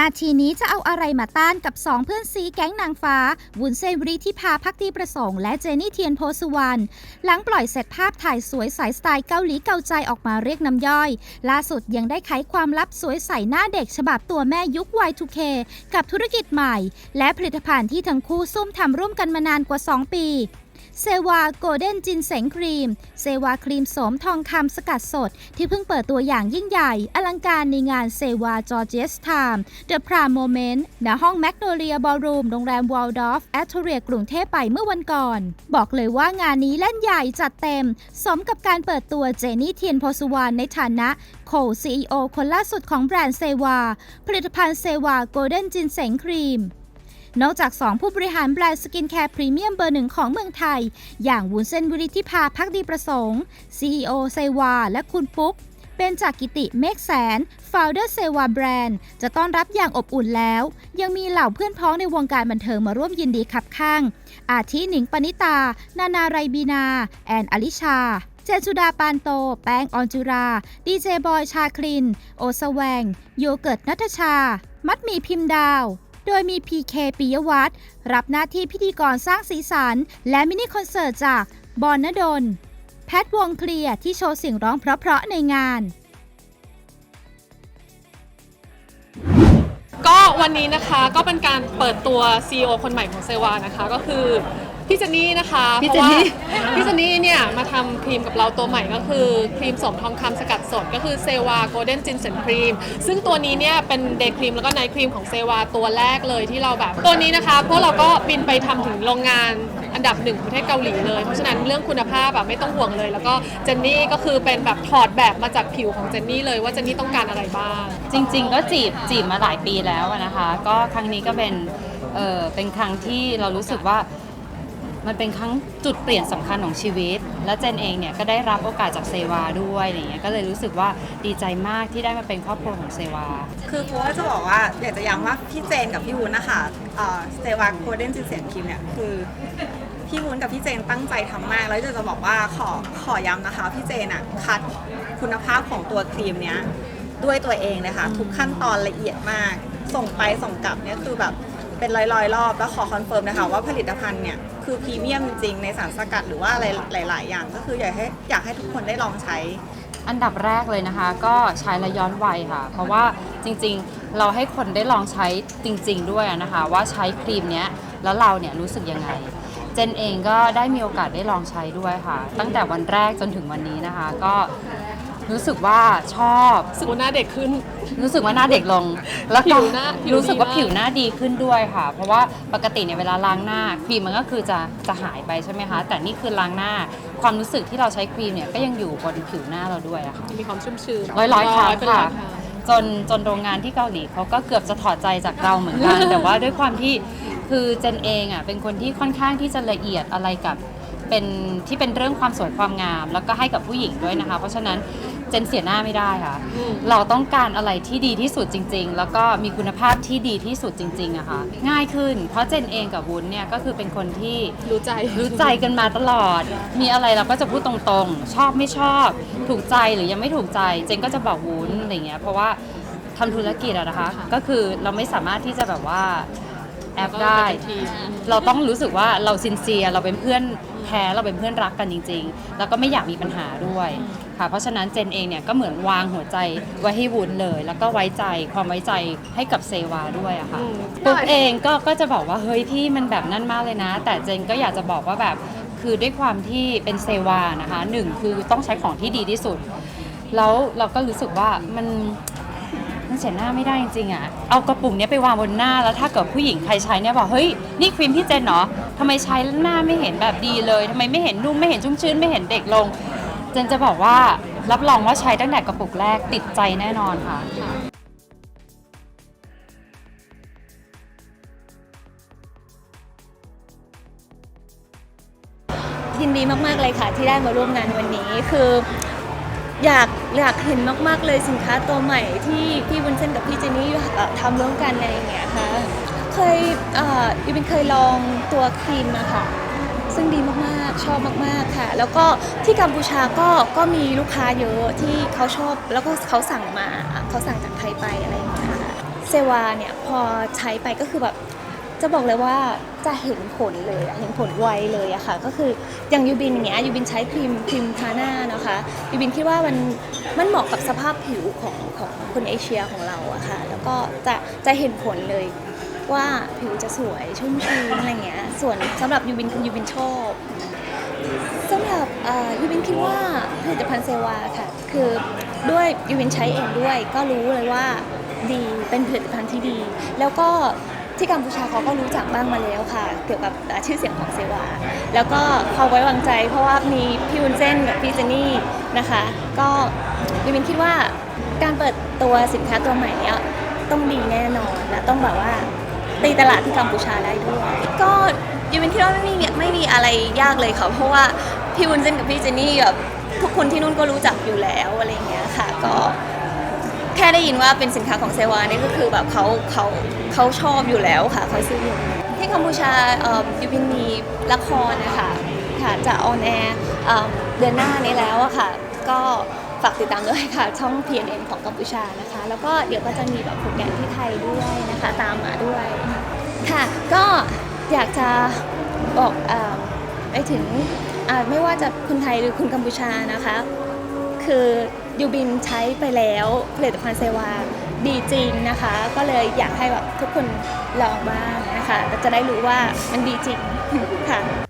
นาทีนี้จะเอาอะไรมาต้านกับ 2 เพื่อนซีแก๊งนางฟ้า วุ้นเซนวริที่พาพักดีประสงค์และเจนี่เทียนโพสุวรรณหลังปล่อยเสร็จภาพถ่ายสวยสายสไตล์เกาหลีเกาใจออกมาเรียกน้ำย่อย ล่าสุดยังได้ไขความลับสวยใสหน้าเด็กฉบับตัวแม่ยุค Y2K กับธุรกิจใหม่ และผลิตภัณฑ์ที่ทั้งคู่ซุ่มทำร่วมกันมานานกว่า 2 ปี เซวาโกลเด้นจินเสงครีม เซวาครีมโสมทองคำสกัดสด ที่เพิ่งเปิดตัวอย่างยิ่งใหญ่ อลังการในงานเซวาจอร์เจสไทม์เดอะพรามโมเมนต์ณห้องแมกโนเลียบอลรูมโรงแรมวอลดอฟแอตเทเรียกรุงเทพไปเมื่อวันก่อน บอกเลยว่างานนี้เล่นใหญ่จัดเต็ม สมกับการเปิดตัวเจนี่เทียนโพสุวรรณในฐานะโคซีอีโอคนล่าสุดของแบรนด์เซวาผลิตภัณฑ์เซวาโกลเด้นจินเสงครีม นอกจาก 2 ผู้บริหารแบรนด์สกินแคร์พรีเมียมเบอร์หนึ่งของเมืองไทย อย่างวุ้นเส้นวิริธิภาพักดีประสงค์ CEO เซวา และคุณปุ๊กเป็นจากกิติเมฆแสน Founder เซวาแบรนด์ จะต้อนรับอย่างอบอุ่นแล้ว ยังมีเหล่าเพื่อนพ้องในวงการบันเทิงมาร่วมยินดีขับข้าง อาทิหนิงปณิตา นานาไรบีนา แอนอลิชา เจนสุดาปานโต แป้งออนจุรา ดีเจบอยชาคลิน โอสแวง โยเกิร์ตนัทชา มัดมีพิมพ์ดาว โดยมี PK ปิยวัฒน์รับหน้าที่พิธีกรสร้างสีสัน และมินิคอนเสิร์ตจากบอนนดล แพทวงเคลียร์ที่โชว์เสียงร้องเพราะๆในงาน ก็วันนี้นะคะก็เป็นการเปิดตัว CEO คนใหม่ของเซวานะคะ ก็คือ พี่เจนนี่นะคะพี่เจนนี่ พราะว่าพี่เจนนี่เนี่ยมาทำครีมกับเราตัวใหม่ก็คือครีมสมทองคำสกัดสดก็คือเซวาโกลเด้นจินเซนครีมซึ่งตัวนี้เนี่ยเป็นเดย์ครีมแล้วก็ไนท์ครีมของเซวาตัวแรกเลยที่เราแบบ ตัวนี้นะคะพวกเราก็บินไปทำถึงโรงงานอันดับหนึ่งของประเทศเกาหลีเลย เพราะฉะนั้นเรื่องคุณภาพแบบไม่ต้องห่วงเลย แล้วก็เจนนี่ก็คือเป็นแบบถอดแบบมาจากผิวของเจนนี่เลยว่าเจนนี่ต้องการอะไรบ้าง จริง ๆ ก็จีบจีบมาหลายปีแล้วอะนะคะ ก็ครั้งนี้ก็เป็นเออเป็นครั้งที่เรารู้สึกว่า มันเป็นครั้งจุดเปลี่ยนสำคัญของชีวิต และเจนเองเนี่ยก็ได้รับโอกาสจากเซวาด้วยอะไรเงี้ยก็เลยรู้สึกว่าดีใจมากที่ได้มาเป็นครอบครัวของเซวา คือกูก็จะบอกว่าอยากจะย้ำว่าพี่เจนกับพี่วุ้นนะคะเซวาโคเดนจินเสียงคิมเนี่ยคือพี่วุ้นกับพี่เจนตั้งใจทำมาก แล้วจะจะบอกว่าขอขอย้ำนะคะ พี่เจนอะคัดคุณภาพของตัวครีมเนี้ยด้วยตัวเองเลยค่ะทุกขั้นตอนละเอียดมาก ส่งไปส่งกลับเนี่ยคือแบบ เป็นร้อยๆรอบแล้วขอคอนเฟิร์มนะคะว่าผลิตภัณฑ์เนี่ยคือพรีเมียมจริงในสารสกัดหรือว่าอะไรหลาย ๆ อย่าง ก็คืออยากให้อยากให้ทุกคนได้ลองใช้ อันดับแรกเลยนะคะ ก็ใช้และย้อนวัยค่ะ เพราะว่าจริงๆ เราให้คนได้ลองใช้จริง ๆ ด้วยนะคะ ว่าใช้ครีมเนี้ยแล้วเราเนี่ยรู้สึกยังไง เจนเองก็ได้มีโอกาสได้ลองใช้ด้วยค่ะ ตั้งแต่วันแรกจนถึงวันนี้นะคะ ก็ รู้สึกว่าชอบรู้สึกว่าหน้าเด็กขึ้น รู้สึกว่าหน้าเด็กลง แล้วผิก็วหน้าผิวรู้สึกว่าดีมากผิวหน้าดีขึ้นด้วยค่ะ เพราะว่าปกติเนี่ยเวลาล้างหน้าครีมมันก็คือจะจะหายไปใช่ไหมคะ แต่นี่คือล้างหน้า ความรู้สึกที่เราใช้ครีมเนี่ยก็ยังอยู่บนผิวหน้าเราด้วยอะค่ะ มีความชุ่มชื้นร้อยร้อยครั้งเป็นค่ะร้อยรั้ง จนจนโรงงานที่เกาหลีเขาก็เกือบจะถอดใจจากเราเหมือนกัน แต่ว่าด้วยความที่คือเจนเองอะเป็นคนที่ค่อนข้างที่จะละเอียดอะไรกับ เป็นที่เป็นเรื่องความสวยความงาม แล้วก็ให้กับผู้หญิงด้วยนะคะ เพราะฉะนั้นเจนเสียหน้าไม่ได้ค่ะอืมเราต้องการอะไรที่ดีที่สุดจริง ๆ แล้วก็มีคุณภาพที่ดีที่สุดจริงๆอะค่ะง่ายขึ้น เพราะเจนเองกับวุ้นเนี่ยก็คือเป็นคนที่รู้ใจรู้ใจกันมาตลอด มีอะไรเราก็จะพูดตรงๆ ชอบไม่ชอบ ถูกใจหรือยังไม่ถูกใจ เจนก็จะบอกวุ้นอะไรเงี้ยเพราะว่าทำธุรกิจอะนะคะ ก็คือเราไม่สามารถที่จะแบบว่าแอบได้ทีมเราต้องรู้สึกว่าเราซินเซียเราเป็นเพื่อนแท้เราเป็นเพื่อนรักกันจริง ๆ แล้วก็ไม่อยากมีปัญหาด้วยค่ะเพราะฉะนั้นเจนเองเนี่ยก็เหมือนวางหัวใจไว้ให้วุ้นเลย แล้วก็ไว้ใจความไว้ใจให้กับเซวาด้วยอะค่ะอืมปุ๊กเองก็ก็จะบอกว่าเฮ้ยพี่มันแบบนั่นมากเลยนะ แต่เจนก็อยากจะบอกว่าแบบคือด้วยความที่เป็นเซวานะคะหนึ่งคือต้องใช้ของที่ดีที่สุด แล้วเราก็รู้สึกว่ามันมัน เสียหน้าไม่ได้จริงๆอะเอากระปุกเนี้ยไปวางบนหน้าแล้วถ้าเกิดผู้หญิงใครใช้เนี่ยบอกเฮ้ยนี่ครีมพี่เจนเนาะทำไมใช้แล้วหน้าไม่เห็นแบบดีเลยทำไมไม่เห็นนุ่มไม่เห็นชุ่มชื้นไม่เห็นเด็กลง เจนจะบอกว่ารับรองว่าใช้ตั้งแต่กระปุกแรกติดใจแน่นอนค่ะยินดีมาก ๆ เลยค่ะที่ได้มาร่วมงานวันนี้คือ อยากอยากเห็นมาก ๆ เลยสินค้าตัวใหม่ที่พี่วุ้นเส้นกับพี่เจนี่เอ่อทำร่วมกันอะไรอย่างเงี้ยค่ะ เคยเอ่อยูเป็นเคยลองตัวครีมมาค่ะ ซึ่งดีมากๆชอบมากๆค่ะ แล้วก็ที่กัมพูชาก็ก็มีลูกค้าเยอะที่เขาชอบแล้วก็เขาสั่งมาเขาสั่งจากไทยไปอะไรอย่างเงี้ยค่ะเซวาเนี่ยพอใช้ไปก็คือแบบ จะบอกเลยว่าจะเห็นผลเลยเห็นผลไวเลยอะค่ะ ก็คืออย่างยูบินอย่างเงี้ยยูบินใช้ครีมครีมทาหน้านะคะยูบินคิดว่ามันมันเหมาะกับสภาพผิวของของคนเอเชียของเราอะค่ะ แล้วก็จะจะเห็นผลเลยว่าผิวจะสวยชุ่มชื้นอะไรเงี้ย ส่วนสำหรับยูบินคือยูบินชอบสำหรับอ่อยูวินคิดว่าผลิตภัณฑ์เซวาค่ะ คือด้วยยูวินใช้เองด้วย ก็รู้เลยว่าดีเป็นผลิตภัณฑ์ที่ดี แล้วก็ ที่กัมพูชาเขาก็รู้จักบ้างมาแล้วค่ะ เกี่ยวกับชื่อเสียงของเซวา แล้วก็เขาไว้วางใจเพราะว่ามีพี่วุ้นเส้นกับพี่เจนนี่นะคะ ก็ยูวินคิดว่าการเปิดตัวสินค้าตัวใหม่เนี้ยต้องดีแน่นอนและต้องแบบว่าตีตลาดที่กัมพูชาได้ด้วย ก็ยูวินคิดว่าไม่มีไม่มีอะไรยากเลยค่ะเพราะว่าพี่วุ้นเส้นกับพี่เจนนี่แบบทุกคนที่นู่นก็รู้จักอยู่แล้วอะไรอย่างเงี้ยค่ะ ก็ ค่ได้ยินว่าเป็นสินค้าของเซวานี่ก็คือแบบเขาเขาเขาชอบอยู่แล้วค่ะเขาซื้ออยู่ที่กัมพูชาเอ่อยูบินมีละครนะคะค่ะจะออนแอร์เอ่เดือนหน้านี้แล้วอะค่ะ ก็ฝากติดตามด้วยค่ะ ช่อง PNN ของกัมพูชานะคะ แล้วก็เดี๋ยวก็จะมีแบบโปรแกรมที่ไทยด้วยนะคะ ตามมาด้วยค่ะ ก็อยากจะบอกไปถึงอ่าไม่ว่าจะคนไทยหรือคนกัมพูชานะคะ คือยูบินใช้ไปแล้วผลิตภัณฑ์เซวาดีจริงนะคะ ก็เลยอยากให้แบบทุกคนลองบ้างนะคะจะได้รู้ว่ามันดีจริงค่ะ